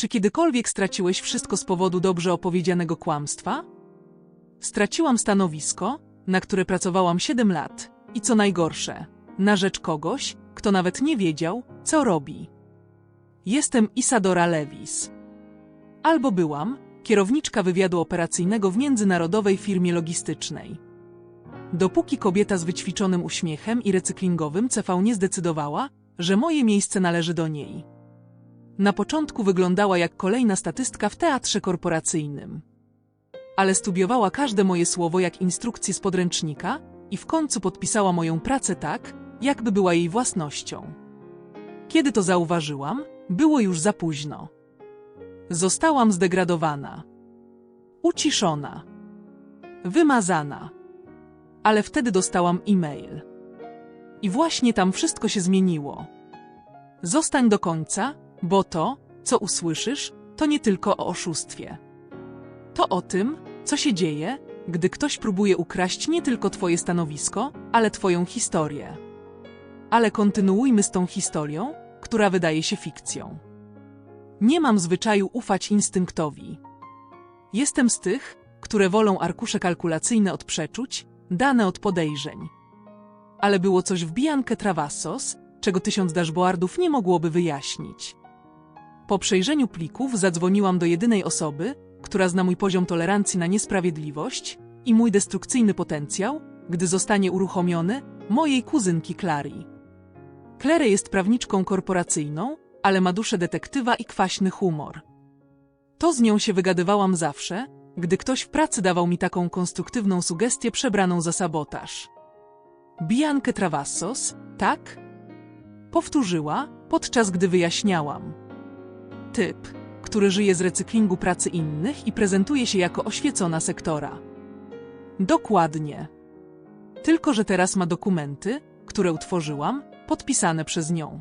Czy kiedykolwiek straciłeś wszystko z powodu dobrze opowiedzianego kłamstwa? Straciłam stanowisko, na które pracowałam 7 lat i co najgorsze, na rzecz kogoś, kto nawet nie wiedział, co robi. Jestem Isadora Lewis. Albo byłam kierowniczka wywiadu operacyjnego w międzynarodowej firmie logistycznej. Dopóki kobieta z wyćwiczonym uśmiechem i recyklingowym CV nie zdecydowała, że moje miejsce należy do niej. Na początku wyglądała jak kolejna statystka w teatrze korporacyjnym. Ale studiowała każde moje słowo jak instrukcję z podręcznika i w końcu podpisała moją pracę tak, jakby była jej własnością. Kiedy to zauważyłam, było już za późno. Zostałam zdegradowana, uciszona, wymazana. Ale wtedy dostałam e-mail. I właśnie tam wszystko się zmieniło. Zostań do końca, bo to, co usłyszysz, to nie tylko o oszustwie. To o tym, co się dzieje, gdy ktoś próbuje ukraść nie tylko Twoje stanowisko, ale Twoją historię. Ale kontynuujmy z tą historią, która wydaje się fikcją. Nie mam zwyczaju ufać instynktowi. Jestem z tych, które wolą arkusze kalkulacyjne od przeczuć, dane od podejrzeń. Ale było coś w Biankę Travassos, czego tysiąc dashboardów nie mogłoby wyjaśnić. Po przejrzeniu plików zadzwoniłam do jedynej osoby, która zna mój poziom tolerancji na niesprawiedliwość i mój destrukcyjny potencjał, gdy zostanie uruchomiony, mojej kuzynki Clary. Claire jest prawniczką korporacyjną, ale ma duszę detektywa i kwaśny humor. To z nią się wygadywałam zawsze, gdy ktoś w pracy dawał mi taką konstruktywną sugestię przebraną za sabotaż. Biankę Travassos, tak? Powtórzyła, podczas gdy wyjaśniałam. Typ, który żyje z recyklingu pracy innych i prezentuje się jako oświecona sektora. Dokładnie. Tylko, że teraz ma dokumenty, które utworzyłam, podpisane przez nią.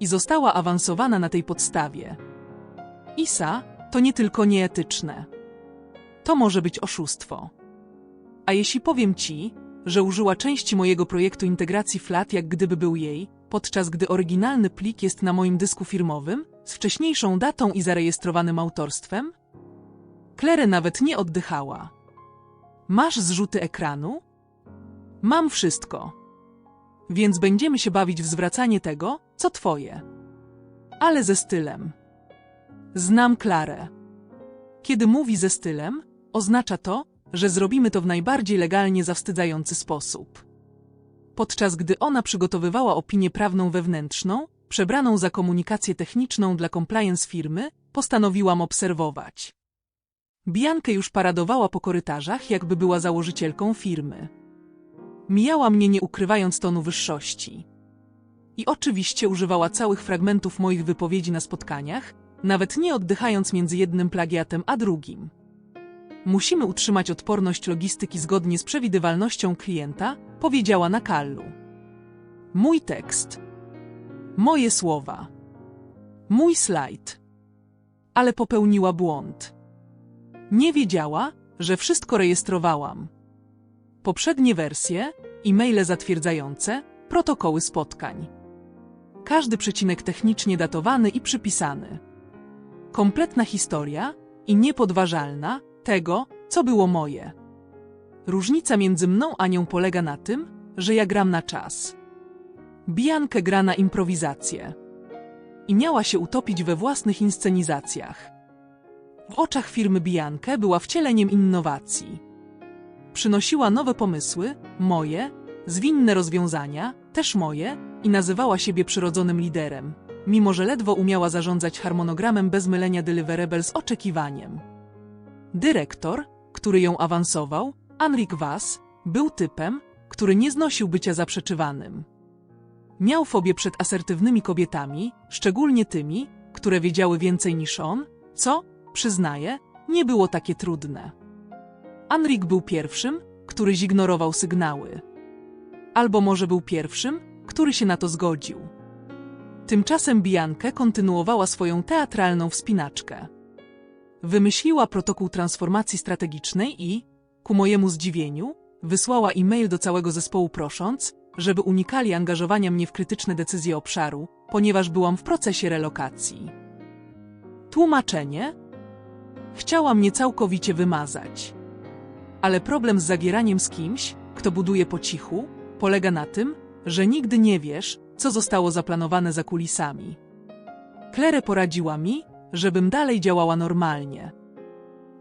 I została awansowana na tej podstawie. ISA to nie tylko nieetyczne. To może być oszustwo. A jeśli powiem ci, że użyła części mojego projektu integracji FLAT, jak gdyby był jej, podczas gdy oryginalny plik jest na moim dysku firmowym, z wcześniejszą datą i zarejestrowanym autorstwem? Claire nawet nie oddychała. Masz zrzuty ekranu? Mam wszystko. Więc będziemy się bawić w zwracanie tego, co twoje. Ale ze stylem. Znam Klarę. Kiedy mówi ze stylem, oznacza to, że zrobimy to w najbardziej legalnie zawstydzający sposób. Podczas gdy ona przygotowywała opinię prawną wewnętrzną, przebraną za komunikację techniczną dla compliance firmy, postanowiłam obserwować. Biankę już paradowała po korytarzach, jakby była założycielką firmy. Mijała mnie nie ukrywając tonu wyższości. I oczywiście używała całych fragmentów moich wypowiedzi na spotkaniach, nawet nie oddychając między jednym plagiatem a drugim. Musimy utrzymać odporność logistyki zgodnie z przewidywalnością klienta, powiedziała na Kallu. Mój tekst. Moje słowa. Mój slajd. Ale popełniła błąd. Nie wiedziała, że wszystko rejestrowałam. Poprzednie wersje, e-maile zatwierdzające, protokoły spotkań. Każdy przecinek technicznie datowany i przypisany. Kompletna historia i niepodważalna tego, co było moje. Różnica między mną a nią polega na tym, że ja gram na czas. Biankę gra na improwizację. I miała się utopić we własnych inscenizacjach. W oczach firmy Biankę była wcieleniem innowacji. Przynosiła nowe pomysły, moje, zwinne rozwiązania, też moje, i nazywała siebie przyrodzonym liderem, mimo że ledwo umiała zarządzać harmonogramem bez mylenia deliverable z oczekiwaniem. Dyrektor, który ją awansował, Anrik Was, był typem, który nie znosił bycia zaprzeczywanym. Miał fobię przed asertywnymi kobietami, szczególnie tymi, które wiedziały więcej niż on, co, przyznaję, nie było takie trudne. Anrik był pierwszym, który zignorował sygnały. Albo może był pierwszym, który się na to zgodził. Tymczasem Biankę kontynuowała swoją teatralną wspinaczkę. Wymyśliła protokół transformacji strategicznej i, ku mojemu zdziwieniu, wysłała e-mail do całego zespołu prosząc, żeby unikali angażowania mnie w krytyczne decyzje obszaru, ponieważ byłam w procesie relokacji. Tłumaczenie? Chciała mnie całkowicie wymazać. Ale problem z zagieraniem z kimś, kto buduje po cichu, polega na tym, że nigdy nie wiesz, co zostało zaplanowane za kulisami. Claire poradziła mi, żebym dalej działała normalnie.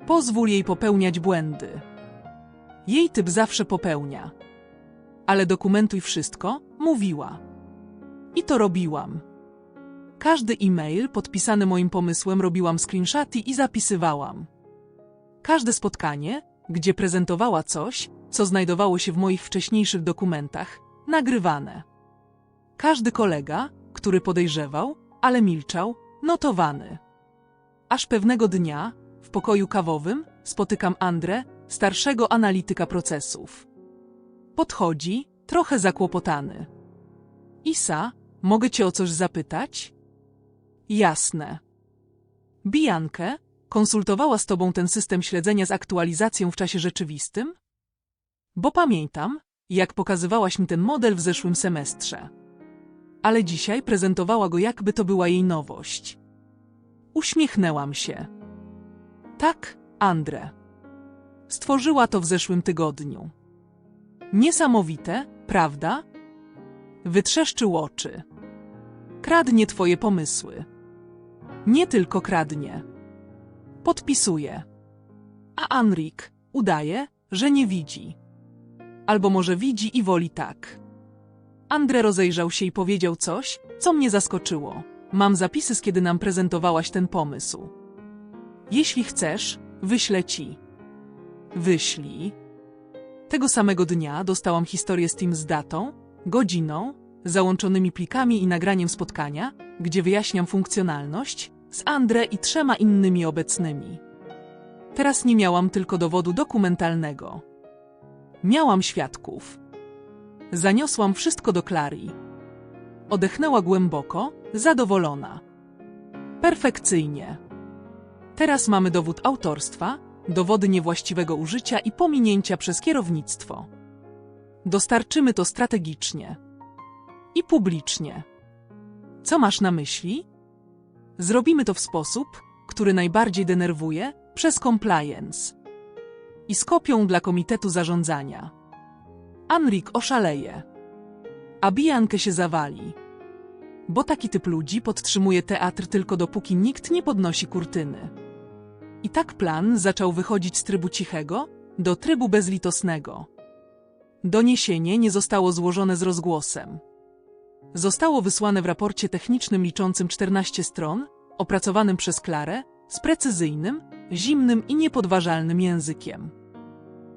Pozwól jej popełniać błędy. Jej typ zawsze popełnia. Ale dokumentuj wszystko, mówiła. I to robiłam. Każdy e-mail podpisany moim pomysłem robiłam screenshoty i zapisywałam. Każde spotkanie, gdzie prezentowała coś, co znajdowało się w moich wcześniejszych dokumentach, nagrywane. Każdy kolega, który podejrzewał, ale milczał, notowany. Aż pewnego dnia, w pokoju kawowym, spotykam Andrę, starszego analityka procesów. Podchodzi, trochę zakłopotany. Isa, mogę cię o coś zapytać? Jasne. Biankę, konsultowała z tobą ten system śledzenia z aktualizacją w czasie rzeczywistym? Bo pamiętam, jak pokazywałaś mi ten model w zeszłym semestrze. Ale dzisiaj prezentowała go jakby to była jej nowość. Uśmiechnęłam się. Tak, Andre. Stworzyła to w zeszłym tygodniu. Niesamowite, prawda? Wytrzeszczył oczy. Kradnie twoje pomysły. Nie tylko kradnie. Podpisuje. A Anrik udaje, że nie widzi. Albo może widzi i woli tak. Andre rozejrzał się i powiedział coś, co mnie zaskoczyło. Mam zapisy z kiedy nam prezentowałaś ten pomysł. Jeśli chcesz, wyślę ci. Wyślij. Tego samego dnia dostałam historię z Team z datą, godziną, załączonymi plikami i nagraniem spotkania, gdzie wyjaśniam funkcjonalność, z Andre i trzema innymi obecnymi. Teraz nie miałam tylko dowodu dokumentalnego. Miałam świadków. Zaniosłam wszystko do Clary. Odechnęła głęboko, zadowolona. Perfekcyjnie. Teraz mamy dowód autorstwa, dowody niewłaściwego użycia i pominięcia przez kierownictwo. Dostarczymy to strategicznie i publicznie. Co masz na myśli? Zrobimy to w sposób, który najbardziej denerwuje, przez compliance. I z kopią dla komitetu zarządzania. Anrik oszaleje. A Biankę się zawali. Bo taki typ ludzi podtrzymuje teatr tylko dopóki nikt nie podnosi kurtyny. I tak plan zaczął wychodzić z trybu cichego do trybu bezlitosnego. Doniesienie nie zostało złożone z rozgłosem. Zostało wysłane w raporcie technicznym liczącym 14 stron, opracowanym przez Klarę, z precyzyjnym, zimnym i niepodważalnym językiem.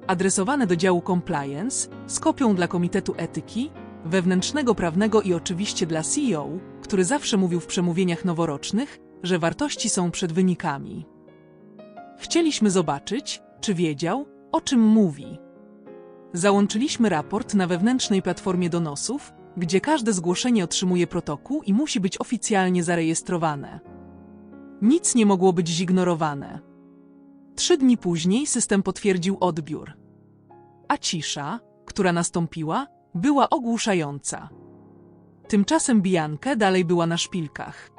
Adresowane do działu compliance, z kopią dla Komitetu Etyki, wewnętrznego prawnego i oczywiście dla CEO, który zawsze mówił w przemówieniach noworocznych, że wartości są przed wynikami. Chcieliśmy zobaczyć, czy wiedział, o czym mówi. Załączyliśmy raport na wewnętrznej platformie donosów, gdzie każde zgłoszenie otrzymuje protokół i musi być oficjalnie zarejestrowane. Nic nie mogło być zignorowane. Trzy dni później system potwierdził odbiór. A cisza, która nastąpiła, była ogłuszająca. Tymczasem Biankę dalej była na szpilkach.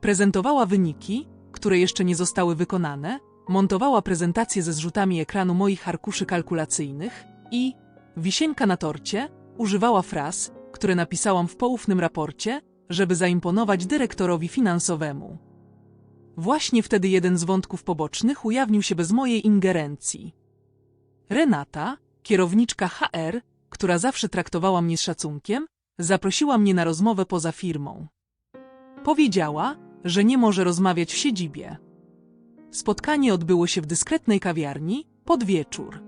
Prezentowała wyniki, które jeszcze nie zostały wykonane, montowała prezentację ze zrzutami ekranu moich arkuszy kalkulacyjnych i, wisienka na torcie, używała fraz, które napisałam w poufnym raporcie, żeby zaimponować dyrektorowi finansowemu. Właśnie wtedy jeden z wątków pobocznych ujawnił się bez mojej ingerencji. Renata, kierowniczka HR, która zawsze traktowała mnie z szacunkiem, zaprosiła mnie na rozmowę poza firmą. Powiedziała, że nie może rozmawiać w siedzibie. Spotkanie odbyło się w dyskretnej kawiarni, pod wieczór.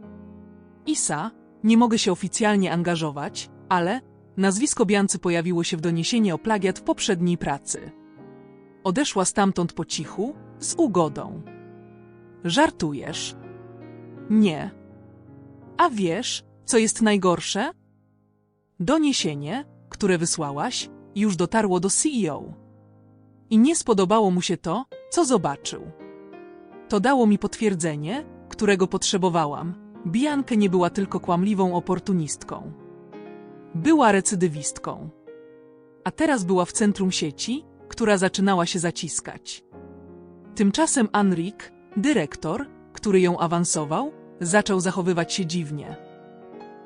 Isa, nie mogę się oficjalnie angażować, ale nazwisko Biancy pojawiło się w doniesieniu o plagiat w poprzedniej pracy. Odeszła stamtąd po cichu, z ugodą. Żartujesz? Nie. A wiesz, co jest najgorsze? Doniesienie, które wysłałaś, już dotarło do CEO. I nie spodobało mu się to, co zobaczył. To dało mi potwierdzenie, którego potrzebowałam. Biankę nie była tylko kłamliwą oportunistką. Była recydywistką. A teraz była w centrum sieci, która zaczynała się zaciskać. Tymczasem Anrik, dyrektor, który ją awansował, zaczął zachowywać się dziwnie.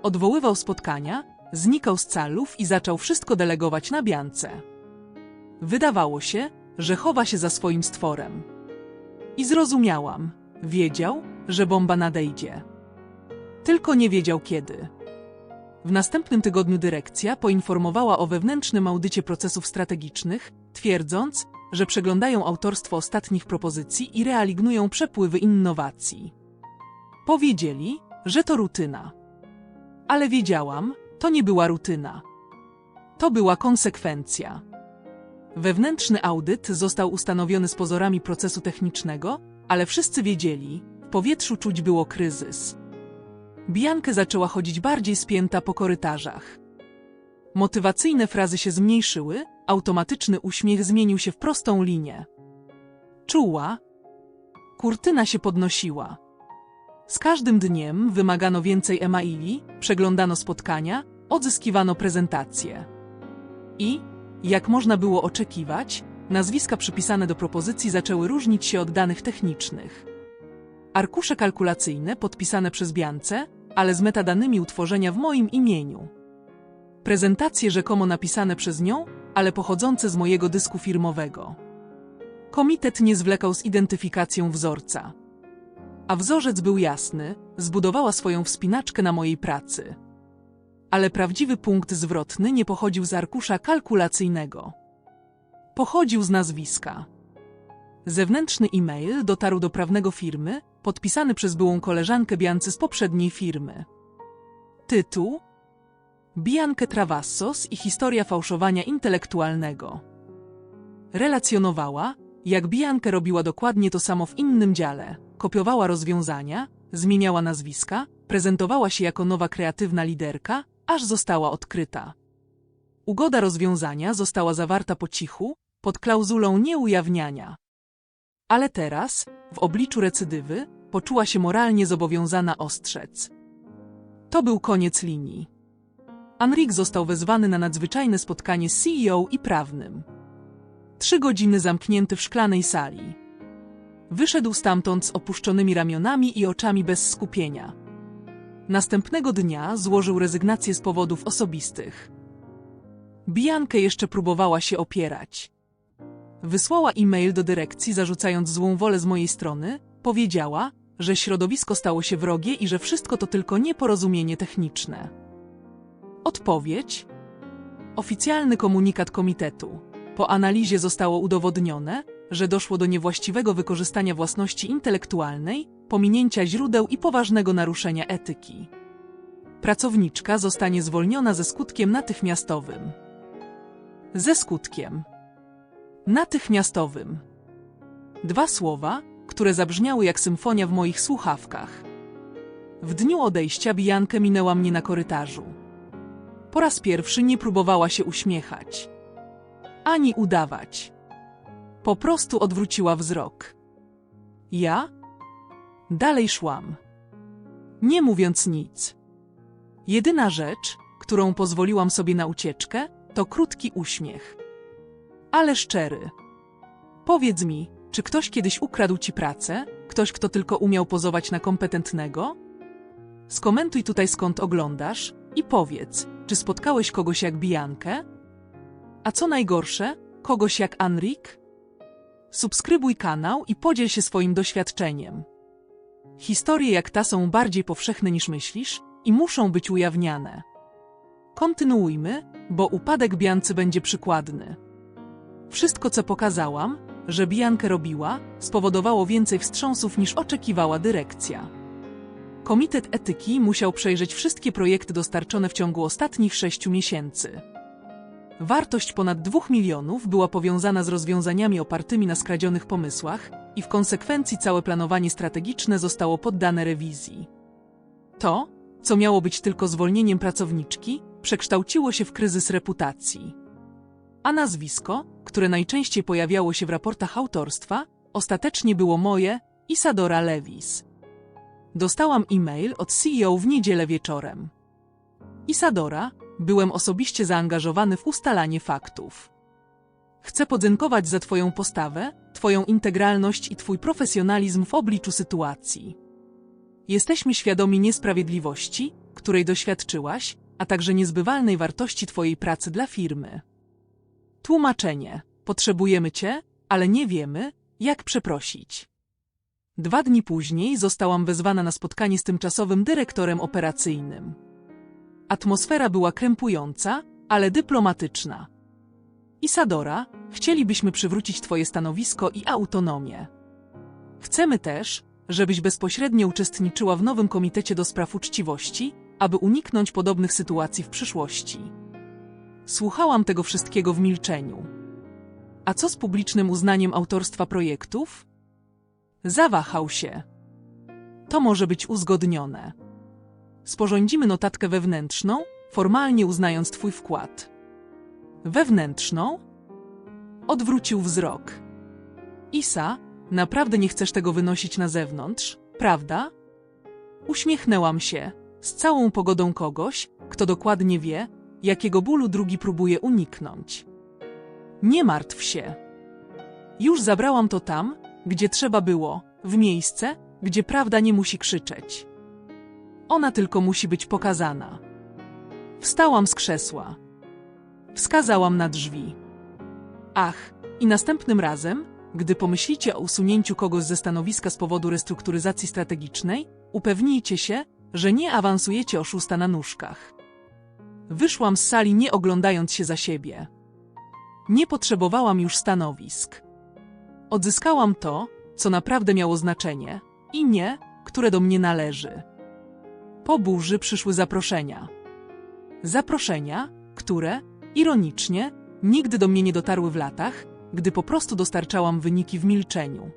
Odwoływał spotkania, znikał z calów i zaczął wszystko delegować na Biance. Wydawało się, że chowa się za swoim stworem. I zrozumiałam, wiedział, że bomba nadejdzie. Tylko nie wiedział kiedy. W następnym tygodniu dyrekcja poinformowała o wewnętrznym audycie procesów strategicznych, twierdząc, że przeglądają autorstwo ostatnich propozycji i realiznują przepływy innowacji. Powiedzieli, że to rutyna. Ale wiedziałam, to nie była rutyna. To była konsekwencja. Wewnętrzny audyt został ustanowiony z pozorami procesu technicznego, ale wszyscy wiedzieli, w powietrzu czuć było kryzys. Biankę zaczęła chodzić bardziej spięta po korytarzach. Motywacyjne frazy się zmniejszyły, automatyczny uśmiech zmienił się w prostą linię. Czuła. Kurtyna się podnosiła. Z każdym dniem wymagano więcej emaili, przeglądano spotkania, odzyskiwano prezentacje. I, jak można było oczekiwać, nazwiska przypisane do propozycji zaczęły różnić się od danych technicznych. Arkusze kalkulacyjne podpisane przez Biance, ale z metadanymi utworzenia w moim imieniu. Prezentacje rzekomo napisane przez nią, ale pochodzące z mojego dysku firmowego. Komitet nie zwlekał z identyfikacją wzorca. A wzorzec był jasny, zbudowała swoją wspinaczkę na mojej pracy. Ale prawdziwy punkt zwrotny nie pochodził z arkusza kalkulacyjnego. Pochodził z nazwiska. Zewnętrzny e-mail dotarł do prawnego firmy, podpisany przez byłą koleżankę Biancy z poprzedniej firmy. Tytuł Biankę Travassos i historia fałszowania intelektualnego. Relacjonowała, jak Biankę robiła dokładnie to samo w innym dziale, kopiowała rozwiązania, zmieniała nazwiska, prezentowała się jako nowa kreatywna liderka, aż została odkryta. Ugoda rozwiązania została zawarta po cichu, pod klauzulą nieujawniania. Ale teraz, w obliczu recydywy, poczuła się moralnie zobowiązana ostrzec. To był koniec linii. Anrik został wezwany na nadzwyczajne spotkanie z CEO i prawnym. Trzy godziny zamknięty w szklanej sali. Wyszedł stamtąd z opuszczonymi ramionami i oczami bez skupienia. Następnego dnia złożył rezygnację z powodów osobistych. Biankę jeszcze próbowała się opierać. Wysłała e-mail do dyrekcji, zarzucając złą wolę z mojej strony, powiedziała, że środowisko stało się wrogie i że wszystko to tylko nieporozumienie techniczne. Odpowiedź? Oficjalny komunikat komitetu. Po analizie zostało udowodnione, że doszło do niewłaściwego wykorzystania własności intelektualnej, pominięcia źródeł i poważnego naruszenia etyki. Pracowniczka zostanie zwolniona ze skutkiem natychmiastowym. Ze skutkiem natychmiastowym. Dwa słowa, które zabrzmiały jak symfonia w moich słuchawkach. W dniu odejścia Biankę minęła mnie na korytarzu. Po raz pierwszy nie próbowała się uśmiechać. Ani udawać. Po prostu odwróciła wzrok. Ja? Dalej szłam. Nie mówiąc nic. Jedyna rzecz, którą pozwoliłam sobie na ucieczkę, to krótki uśmiech. Ale szczery. Powiedz mi, czy ktoś kiedyś ukradł ci pracę? Ktoś, kto tylko umiał pozować na kompetentnego? Skomentuj tutaj skąd oglądasz i powiedz, czy spotkałeś kogoś jak Biankę? A co najgorsze, kogoś jak Anrik? Subskrybuj kanał i podziel się swoim doświadczeniem. Historie jak ta są bardziej powszechne niż myślisz i muszą być ujawniane. Kontynuujmy, bo upadek Biancy będzie przykładny. Wszystko, co pokazałam, że Biankę robiła, spowodowało więcej wstrząsów niż oczekiwała dyrekcja. Komitet Etyki musiał przejrzeć wszystkie projekty dostarczone w ciągu ostatnich sześciu miesięcy. Wartość ponad 2 milionów była powiązana z rozwiązaniami opartymi na skradzionych pomysłach i w konsekwencji całe planowanie strategiczne zostało poddane rewizji. To, co miało być tylko zwolnieniem pracowniczki, przekształciło się w kryzys reputacji. A nazwisko, które najczęściej pojawiało się w raportach autorstwa, ostatecznie było moje, Isadora Lewis. Dostałam e-mail od CEO w niedzielę wieczorem. Isadora, byłem osobiście zaangażowany w ustalanie faktów. Chcę podziękować za Twoją postawę, Twoją integralność i Twój profesjonalizm w obliczu sytuacji. Jesteśmy świadomi niesprawiedliwości, której doświadczyłaś, a także niezbywalnej wartości Twojej pracy dla firmy. Tłumaczenie. Potrzebujemy Cię, ale nie wiemy, jak przeprosić. Dwa dni później zostałam wezwana na spotkanie z tymczasowym dyrektorem operacyjnym. Atmosfera była krępująca, ale dyplomatyczna. Isadora, chcielibyśmy przywrócić Twoje stanowisko i autonomię. Chcemy też, żebyś bezpośrednio uczestniczyła w nowym komitecie do spraw uczciwości, aby uniknąć podobnych sytuacji w przyszłości. Słuchałam tego wszystkiego w milczeniu. A co z publicznym uznaniem autorstwa projektów? Zawahał się. To może być uzgodnione. Sporządzimy notatkę wewnętrzną, formalnie uznając Twój wkład. Wewnętrzną? Odwrócił wzrok. Isa, naprawdę nie chcesz tego wynosić na zewnątrz, prawda? Uśmiechnęłam się, z całą pogodą kogoś, kto dokładnie wie, jakiego bólu drugi próbuje uniknąć. Nie martw się. Już zabrałam to tam, gdzie trzeba było, w miejsce, gdzie prawda nie musi krzyczeć. Ona tylko musi być pokazana. Wstałam z krzesła. Wskazałam na drzwi. Ach, i następnym razem, gdy pomyślicie o usunięciu kogoś ze stanowiska z powodu restrukturyzacji strategicznej, upewnijcie się, że nie awansujecie oszusta na nóżkach. Wyszłam z sali nie oglądając się za siebie. Nie potrzebowałam już stanowisk. Odzyskałam to, co naprawdę miało znaczenie, i nie, które do mnie należy. Po burzy przyszły zaproszenia. Zaproszenia, które, ironicznie, nigdy do mnie nie dotarły w latach, gdy po prostu dostarczałam wyniki w milczeniu.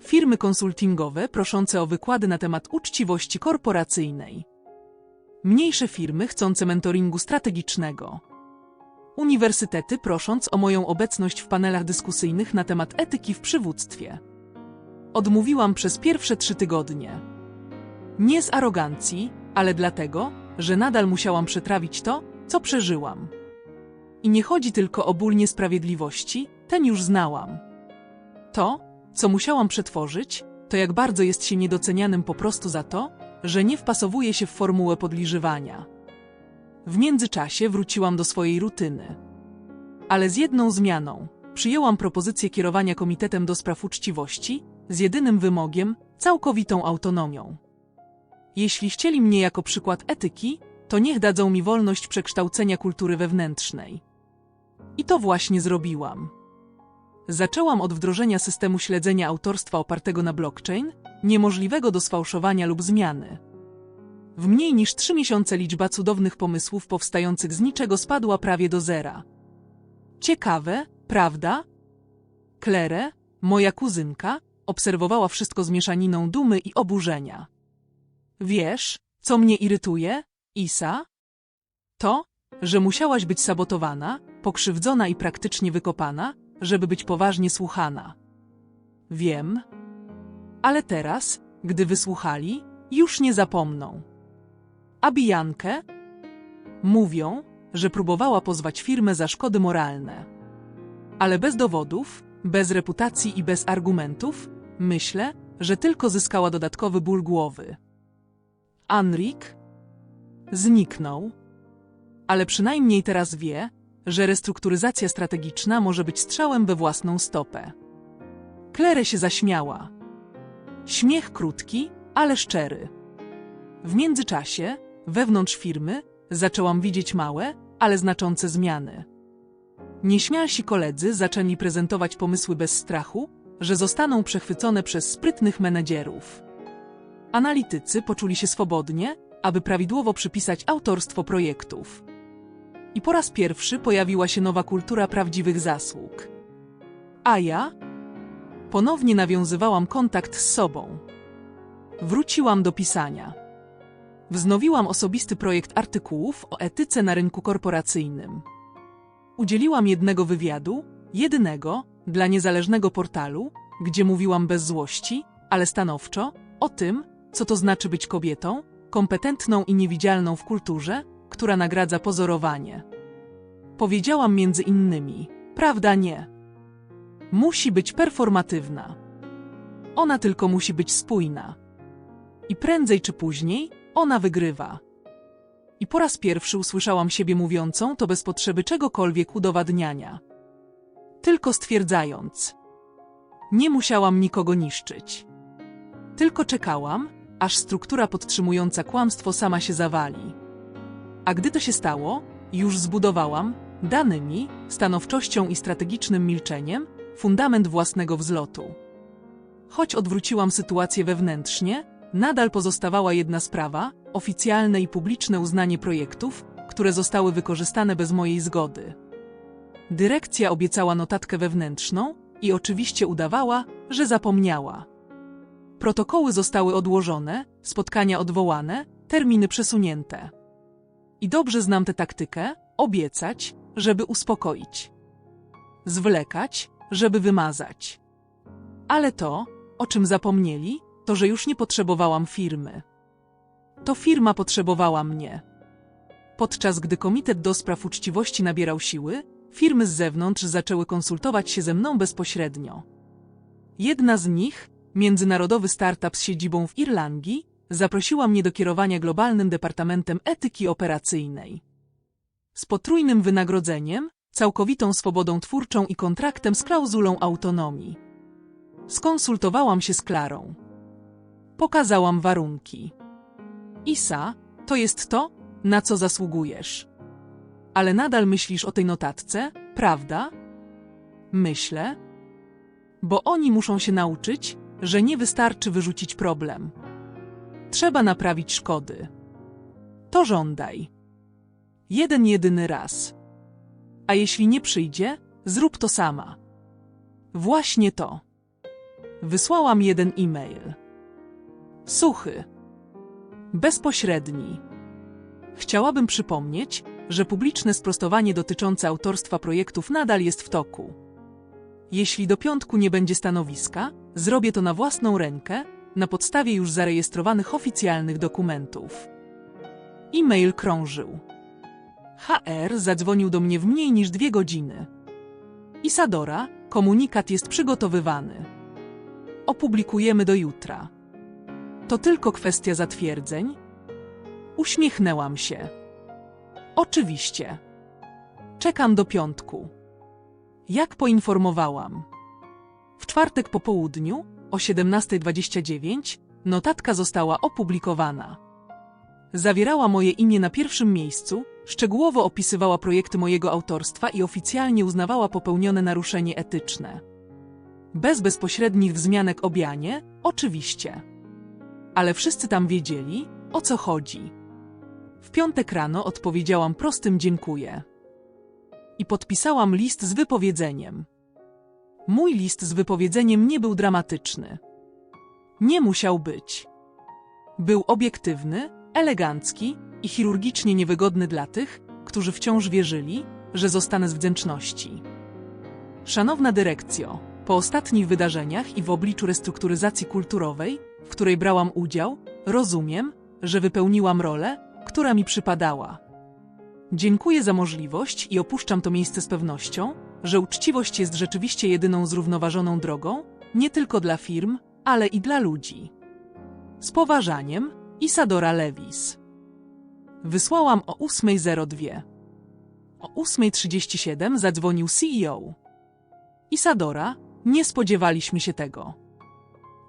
Firmy konsultingowe proszące o wykłady na temat uczciwości korporacyjnej. Mniejsze firmy chcące mentoringu strategicznego. Uniwersytety prosząc o moją obecność w panelach dyskusyjnych na temat etyki w przywództwie. Odmówiłam przez pierwsze trzy tygodnie. Nie z arogancji, ale dlatego, że nadal musiałam przetrawić to, co przeżyłam. I nie chodzi tylko o ból niesprawiedliwości, ten już znałam. To, co musiałam przetworzyć, to jak bardzo jest się niedocenianym po prostu za to, że nie wpasowuje się w formułę podliżywania. W międzyczasie wróciłam do swojej rutyny. Ale z jedną zmianą. Przyjęłam propozycję kierowania Komitetem do Spraw Uczciwości, z jedynym wymogiem całkowitą autonomią. Jeśli chcieli mnie jako przykład etyki, to niech dadzą mi wolność przekształcenia kultury wewnętrznej. I to właśnie zrobiłam. Zaczęłam od wdrożenia systemu śledzenia autorstwa opartego na blockchain, niemożliwego do sfałszowania lub zmiany. W mniej niż trzy miesiące liczba cudownych pomysłów powstających z niczego spadła prawie do zera. Ciekawe, prawda? Klere, moja kuzynka, obserwowała wszystko z mieszaniną dumy i oburzenia. Wiesz, co mnie irytuje, Isa? To, że musiałaś być sabotowana, pokrzywdzona i praktycznie wykopana, żeby być poważnie słuchana. Wiem. Ale teraz, gdy wysłuchali, już nie zapomną. A Bijankę? Mówią, że próbowała pozwać firmę za szkody moralne. Ale bez dowodów, bez reputacji i bez argumentów, myślę, że tylko zyskała dodatkowy ból głowy. Anrik zniknął, ale przynajmniej teraz wie, że restrukturyzacja strategiczna może być strzałem we własną stopę. Klere się zaśmiała. Śmiech krótki, ale szczery. W międzyczasie, wewnątrz firmy, zaczęłam widzieć małe, ale znaczące zmiany. Nieśmialsi koledzy zaczęli prezentować pomysły bez strachu, że zostaną przechwycone przez sprytnych menedżerów. Analitycy poczuli się swobodnie, aby prawidłowo przypisać autorstwo projektów. I po raz pierwszy pojawiła się nowa kultura prawdziwych zasług. A ja? Ponownie nawiązywałam kontakt z sobą. Wróciłam do pisania. Wznowiłam osobisty projekt artykułów o etyce na rynku korporacyjnym. Udzieliłam jednego wywiadu, jedynego, dla niezależnego portalu, gdzie mówiłam bez złości, ale stanowczo, o tym, co to znaczy być kobietą, kompetentną i niewidzialną w kulturze, która nagradza pozorowanie. Powiedziałam między innymi, Prawda nie. Musi być performatywna. Ona tylko musi być spójna. I prędzej czy później ona wygrywa. I po raz pierwszy usłyszałam siebie mówiącą to bez potrzeby czegokolwiek udowadniania. Tylko stwierdzając. Nie musiałam nikogo niszczyć. Tylko czekałam, aż struktura podtrzymująca kłamstwo sama się zawali. A gdy to się stało, już zbudowałam, danymi, stanowczością i strategicznym milczeniem, fundament własnego wzlotu. Choć odwróciłam sytuację wewnętrznie, nadal pozostawała jedna sprawa oficjalne i publiczne uznanie projektów, które zostały wykorzystane bez mojej zgody. Dyrekcja obiecała notatkę wewnętrzną i oczywiście udawała, że zapomniała. Protokoły zostały odłożone, spotkania odwołane, terminy przesunięte. I dobrze znam tę taktykę obiecać, żeby uspokoić. Zwlekać, żeby wymazać. Ale to, o czym zapomnieli, to że już nie potrzebowałam firmy. To firma potrzebowała mnie. Podczas gdy Komitet do Spraw Uczciwości nabierał siły, firmy z zewnątrz zaczęły konsultować się ze mną bezpośrednio. Jedna z nich, międzynarodowy startup z siedzibą w Irlandii, zaprosiła mnie do kierowania globalnym Departamentem Etyki Operacyjnej. Z potrójnym wynagrodzeniem, całkowitą swobodą twórczą i kontraktem z klauzulą autonomii. Skonsultowałam się z Klarą. Pokazałam warunki. Isa, to jest to, na co zasługujesz. Ale nadal myślisz o tej notatce, prawda? Myślę. Bo oni muszą się nauczyć, że nie wystarczy wyrzucić problem. Trzeba naprawić szkody. To żądaj. Jeden jedyny raz. A jeśli nie przyjdzie, zrób to sama. Właśnie to. Wysłałam jeden e-mail. Suchy. Bezpośredni. Chciałabym przypomnieć, że publiczne sprostowanie dotyczące autorstwa projektów nadal jest w toku. Jeśli do piątku nie będzie stanowiska, zrobię to na własną rękę, na podstawie już zarejestrowanych oficjalnych dokumentów. E-mail krążył. HR zadzwonił do mnie w mniej niż dwie godziny. Isadora, komunikat jest przygotowywany. Opublikujemy do jutra. To tylko kwestia zatwierdzeń? Uśmiechnęłam się. Oczywiście. Czekam do piątku. Jak poinformowałam. W czwartek po południu, o 17.29, notatka została opublikowana. Zawierała moje imię na pierwszym miejscu, szczegółowo opisywała projekty mojego autorstwa i oficjalnie uznawała popełnione naruszenie etyczne. Bez bezpośrednich wzmianek o Bianie, oczywiście. Ale wszyscy tam wiedzieli, o co chodzi. W piątek rano odpowiedziałam prostym dziękuję. I podpisałam list z wypowiedzeniem. Mój list z wypowiedzeniem nie był dramatyczny. Nie musiał być. Był obiektywny, elegancki i chirurgicznie niewygodny dla tych, którzy wciąż wierzyli, że zostanę z wdzięczności. Szanowna dyrekcjo, po ostatnich wydarzeniach i w obliczu restrukturyzacji kulturowej, w której brałam udział, rozumiem, że wypełniłam rolę, która mi przypadała. Dziękuję za możliwość i opuszczam to miejsce z pewnością, że uczciwość jest rzeczywiście jedyną zrównoważoną drogą, nie tylko dla firm, ale i dla ludzi. Z poważaniem, Isadora Lewis. Wysłałam o 8.02. O 8.37 zadzwonił CEO. Isadora, nie spodziewaliśmy się tego.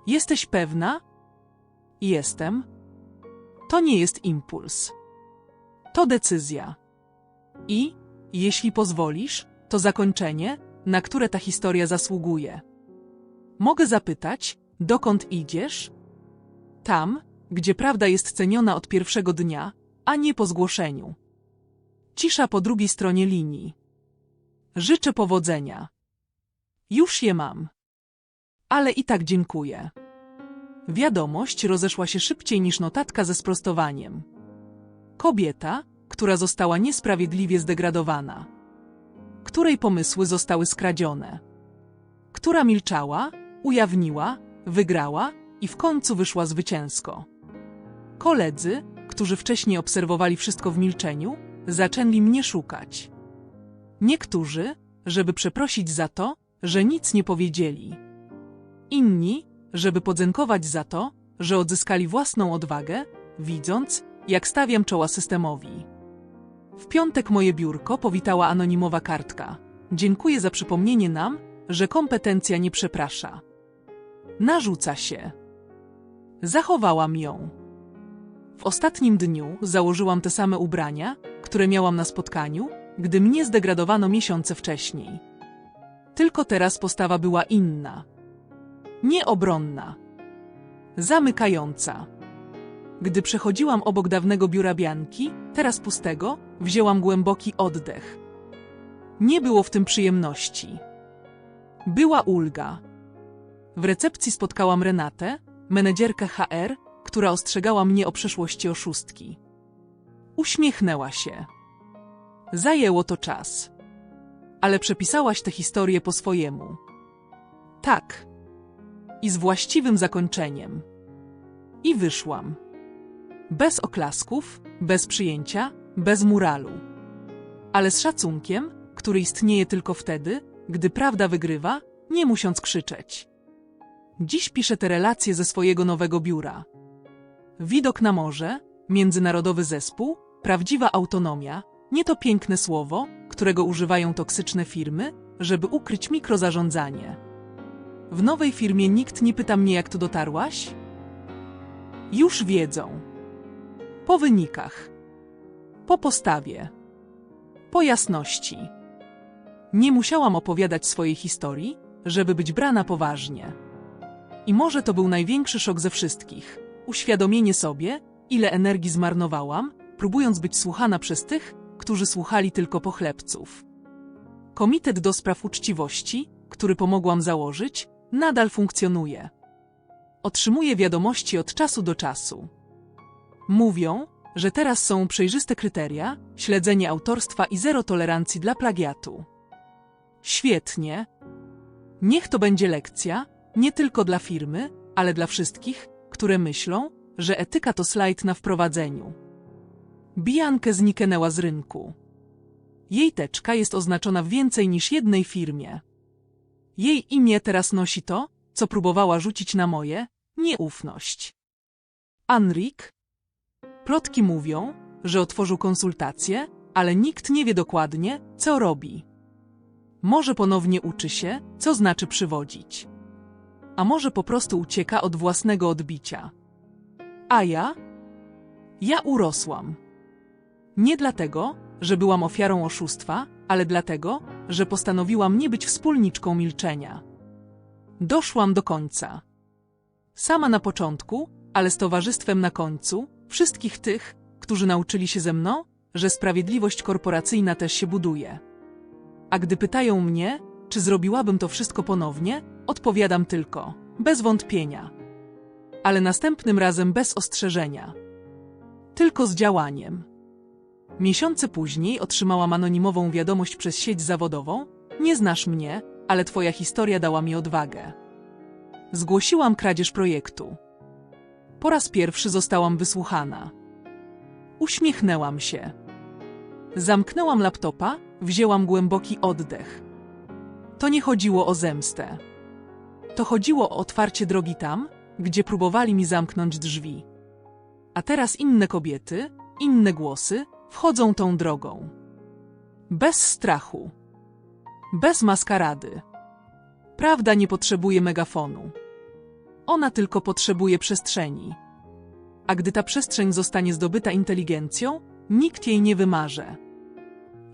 Jesteś pewna? Jestem. To nie jest impuls. To decyzja. I, jeśli pozwolisz, to zakończenie, na które ta historia zasługuje. Mogę zapytać, dokąd idziesz? Tam, gdzie prawda jest ceniona od pierwszego dnia, a nie po zgłoszeniu. Cisza po drugiej stronie linii. Życzę powodzenia. Już je mam. Ale i tak dziękuję. Wiadomość rozeszła się szybciej niż notatka ze sprostowaniem. Kobieta, która została niesprawiedliwie zdegradowana. Której pomysły zostały skradzione. Która milczała, ujawniła, wygrała i w końcu wyszła zwycięsko. Koledzy, którzy wcześniej obserwowali wszystko w milczeniu, zaczęli mnie szukać. Niektórzy, żeby przeprosić za to, że nic nie powiedzieli. Inni, żeby podziękować za to, że odzyskali własną odwagę, widząc, jak stawiam czoła systemowi. W piątek moje biurko powitała anonimowa kartka. Dziękuję za przypomnienie nam, że kompetencja nie przeprasza. Narzuca się. Zachowałam ją. W ostatnim dniu założyłam te same ubrania, które miałam na spotkaniu, gdy mnie zdegradowano miesiące wcześniej. Tylko teraz postawa była inna. Nieobronna. Zamykająca. Gdy przechodziłam obok dawnego biura Bianki, teraz pustego, wzięłam głęboki oddech. Nie było w tym przyjemności. Była ulga. W recepcji spotkałam Renatę, menedżerkę HR, która ostrzegała mnie o przeszłości oszustki. Uśmiechnęła się. Zajęło to czas. Ale przepisałaś tę historię po swojemu. Tak. I z właściwym zakończeniem. I wyszłam. Bez oklasków, bez przyjęcia, bez muralu. Ale z szacunkiem, który istnieje tylko wtedy, gdy prawda wygrywa, nie musiąc krzyczeć. Dziś piszę te relacje ze swojego nowego biura. Widok na morze, międzynarodowy zespół, prawdziwa autonomia, nie to piękne słowo, którego używają toksyczne firmy, żeby ukryć mikrozarządzanie. W nowej firmie nikt nie pyta mnie, jak tu dotarłaś? Już wiedzą. Po wynikach. Po postawie. Po jasności. Nie musiałam opowiadać swojej historii, żeby być brana poważnie. I może to był największy szok ze wszystkich. Uświadomienie sobie, ile energii zmarnowałam, próbując być słuchana przez tych, którzy słuchali tylko pochlebców. Komitet do spraw uczciwości, który pomogłam założyć, nadal funkcjonuje. Otrzymuję wiadomości od czasu do czasu. Mówią, że teraz są przejrzyste kryteria, śledzenie autorstwa i zero tolerancji dla plagiatu. Świetnie. Niech to będzie lekcja, nie tylko dla firmy, ale dla wszystkich, które myślą, że etyka to slajd na wprowadzeniu. Biankę zniknęła z rynku. Jej teczka jest oznaczona w więcej niż jednej firmie. Jej imię teraz nosi to, co próbowała rzucić na moje, nieufność. Anrik? Plotki mówią, że otworzył konsultacje, ale nikt nie wie dokładnie, co robi. Może ponownie uczy się, co znaczy przywodzić. A może po prostu ucieka od własnego odbicia. A ja? Ja urosłam. Nie dlatego, że byłam ofiarą oszustwa, ale dlatego, że postanowiłam nie być wspólniczką milczenia. Doszłam do końca. Sama na początku, ale z towarzystwem na końcu, wszystkich tych, którzy nauczyli się ze mną, że sprawiedliwość korporacyjna też się buduje. A gdy pytają mnie, czy zrobiłabym to wszystko ponownie, odpowiadam tylko, bez wątpienia. Ale następnym razem bez ostrzeżenia. Tylko z działaniem. Miesiące później otrzymałam anonimową wiadomość przez sieć zawodową: Nie znasz mnie, ale twoja historia dała mi odwagę. Zgłosiłam kradzież projektu. Po raz pierwszy zostałam wysłuchana. Uśmiechnęłam się. Zamknęłam laptopa, wzięłam głęboki oddech. To nie chodziło o zemstę. To chodziło o otwarcie drogi tam, gdzie próbowali mi zamknąć drzwi. A teraz inne kobiety, inne głosy wchodzą tą drogą. Bez strachu. Bez maskarady. Prawda nie potrzebuje megafonu. Ona tylko potrzebuje przestrzeni. A gdy ta przestrzeń zostanie zdobyta inteligencją, nikt jej nie wymarze.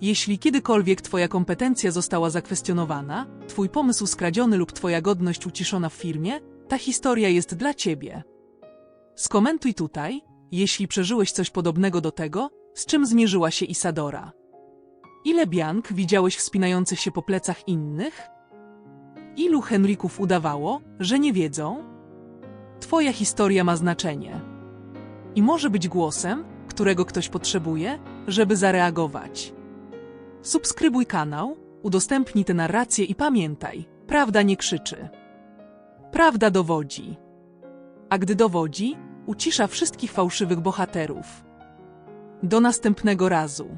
Jeśli kiedykolwiek Twoja kompetencja została zakwestionowana, Twój pomysł skradziony lub Twoja godność uciszona w firmie, ta historia jest dla Ciebie. Skomentuj tutaj, jeśli przeżyłeś coś podobnego do tego, z czym zmierzyła się Isadora. Ile Biank widziałeś wspinających się po plecach innych? Ilu Henrików udawało, że nie wiedzą? Twoja historia ma znaczenie. I może być głosem, którego ktoś potrzebuje, żeby zareagować. Subskrybuj kanał, udostępnij tę narrację i pamiętaj, prawda nie krzyczy. Prawda dowodzi. A gdy dowodzi, ucisza wszystkich fałszywych bohaterów. Do następnego razu.